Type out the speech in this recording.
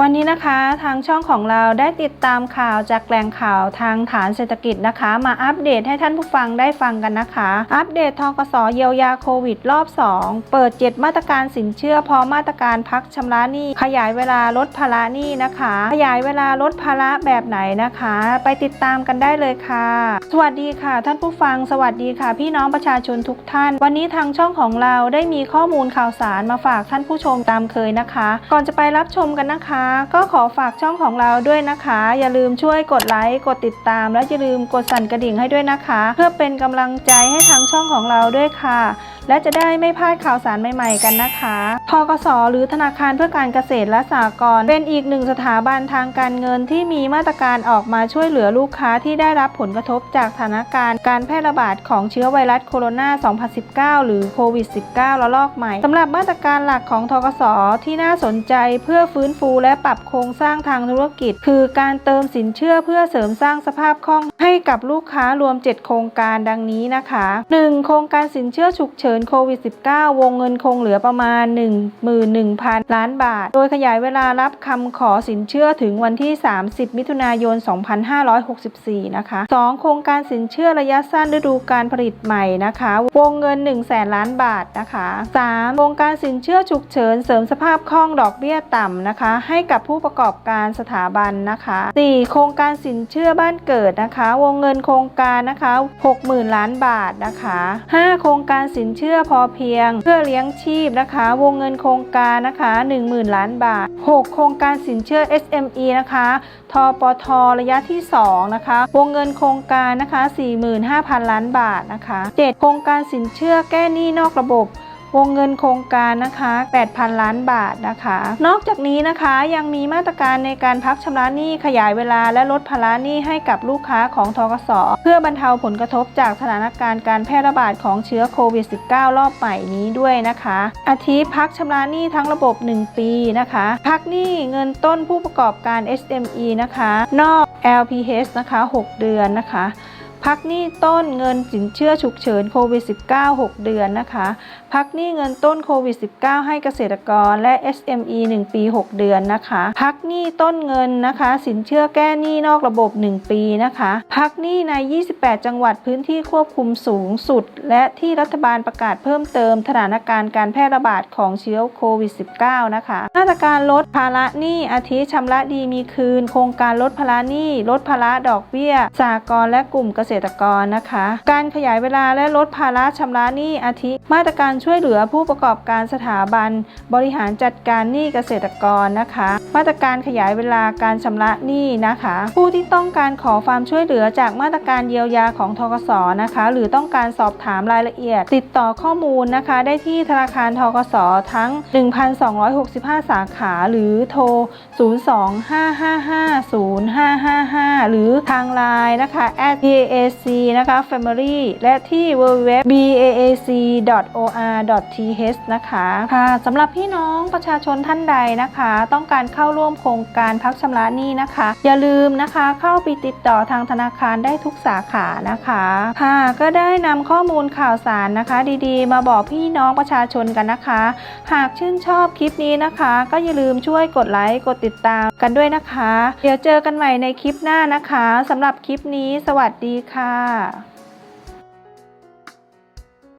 วันนี้นะคะทางช่องของเราได้ติดตามข่าวจากแหล่งข่าวทางฐานเศรษฐกิจนะคะ มาอัปเดตให้ท่านผู้ฟังได้ฟังกันนะคะ อัปเดตทกสเยียวยาโควิดรอบ 2 เปิด 7 มาตรการสินเชื่อพร้อมมาตรการพักชำระหนี้ ขยายเวลาลดภาระหนี้นะคะ ขยายเวลาลดภาระแบบไหนนะคะ ไปติดตามกันได้เลยค่ะ สวัสดีค่ะ ท่านผู้ฟังสวัสดีค่ะ พี่น้องประชาชนทุกท่าน วันนี้ทางช่องของเราได้มีข้อมูลข่าวสารมาฝากท่านผู้ชมตามเคยนะคะ ก่อนจะไปรับชมกันนะคะก็ขอฝากช่องของเราด้วยนะคะ อย่าลืมช่วยกดไลค์กดติดตาม และอย่าลืมกดสั่นกระดิ่งให้ด้วยนะคะ เพื่อเป็นกำลังใจให้ทางช่องของเราด้วยค่ะ และจะได้ไม่พลาดข่าวสารใหม่ๆกันนะคะทกสหรือธนาคารเพื่อการเกษตรและสหกรณ์เป็นอีกหนึ่งสถาบันทางการเงินที่มีมาตรการออกมาช่วยเหลือลูกค้าที่ได้รับผลกระทบจากสถานการณ์การแพร่ระบาดของเชื้อไวรัสโคโรนา 2019 หรือโควิด -19 ระลอกใหม่สำหรับมาตรการหลักของทกสที่น่าสนใจเพื่อฟื้นฟูและปรับโครงสร้างทางธุรกิจ คือการเติมสินเชื่อเพื่อเสริมสร้างสภาพคล่องให้กับลูกค้ารวม 7 โครงการดังนี้นะคะ 1. โครงการสินเชื่อฉุกเฉินโควิด -19 วงเงินคงเหลือประมาณ 11,000 ล้านบาท โดยขยายเวลารับคำขอสินเชื่อถึงวันที่ 30 มิถุนายน 2564 นะคะ 2. โครงการสินเชื่อระยะสั้นฤดูการผลิตใหม่นะคะ วงเงิน 1 0 0 0 0แล้านบาทนะคะ 3. โครงการสินเชื่อฉุกเฉินเสริมสภาพคล่องดอกเบี้ยต่ำนะคะ ให้กับผู้ประกอบการสถาบันนะคะ 4. โครงการสินเชื่อบ้านเกิดนะคะ วงเงินโครงการนะคะ 60,000 ล้านบาทนะคะ 5. โครงการสินเชื่อพอเพียง เพื่อเลี้ยงชีพนะคะ วงเงินโครงการนะคะ 10,000 ล้านบาท 6. โครงการสินเชื่อ SME นะคะทปทระยะที่ 2 นะคะ วงเงินโครงการนะคะ 45,000 ล้านบาทนะคะ 7. โครงการสินเชื่อแก้หนี้นอกระบบ วงเงินโครงการนะคะ 8,000 ล้านบาทนะคะ นอกจากนี้นะคะยังมีมาตรการในการพักชำระหนี้ขยายเวลาและลดภาระหนี้ให้กับลูกค้าของทกส เพื่อบรรเทาผลกระทบจากสถานการณ์การแพร่ระบาดของเชื้อโควิด -19 รอบใหม่นี้ด้วยนะคะ อาทิพักชำระหนี้ทั้งระบบ 1 ปีนะคะ พักหนี้เงินต้นผู้ประกอบการ SME นะคะ นอก LPH นะคะ 6 เดือนนะคะ พักหนี้ต้นเงินสินเชื่อฉุกเฉินโควิด -19 6 เดือนนะคะ พักหนี้เงินต้นโควิด -19 ให้เกษตรกรและ SME 1 ปี 6 เดือนนะคะ พักหนี้ต้นเงินนะคะ สินเชื่อแก้หนี้นอกระบบ 1 ปีนะคะ พักหนี้ใน 28 จังหวัดพื้นที่ควบคุมสูงสุด และที่รัฐบาลประกาศเพิ่มเติมสถานการณ์การแพร่ระบาดของเชื้อโควิด -19 นะคะ มาตรการลดภาระหนี้อาทิชำระดีมีคืน โครงการลดภาระหนี้ลดภาระดอกเบี้ยสหกรและกลุ่มเกษตรกรนะคะ การขยายเวลาและลดภาระชำระหนี้อาทิ มาตรการช่วยเหลือผู้ประกอบการสถาบัน บริหารจัดการหนี้เกษตรกรนะคะ มาตรการขยายเวลาการชำระหนี้นะคะ ผู้ที่ต้องการขอความช่วยเหลือจากมาตรการเยียวยาของทกสนะคะ หรือต้องการสอบถามรายละเอียด ติดต่อข้อมูลนะคะ ได้ที่ธนาคารทกสทั้ง 1,265 สาขา หรือโทร 025550555 หรือทางไลน์นะคะ @baac นะคะ family และที่ www.baac.or.th นะคะค่ะสำหรับพี่น้องประชาชนท่านใดนะคะ ต้องการเข้าร่วมโครงการพักชำระหนี้นะคะ อย่าลืมนะคะเข้าไปติดต่อทางธนาคารได้ทุกสาขานะคะค่ะก็ได้นำข้อมูลข่าวสารนะคะ ดีๆ มาบอกพี่น้องประชาชนกันนะคะ หากชื่นชอบคลิปนี้นะคะ ก็อย่าลืมช่วยกดไลค์กดติดตามกันด้วยนะคะ เดี๋ยวเจอกันใหม่ในคลิปหน้านะคะสำหรับคลิปนี้ สวัสดีค่ะ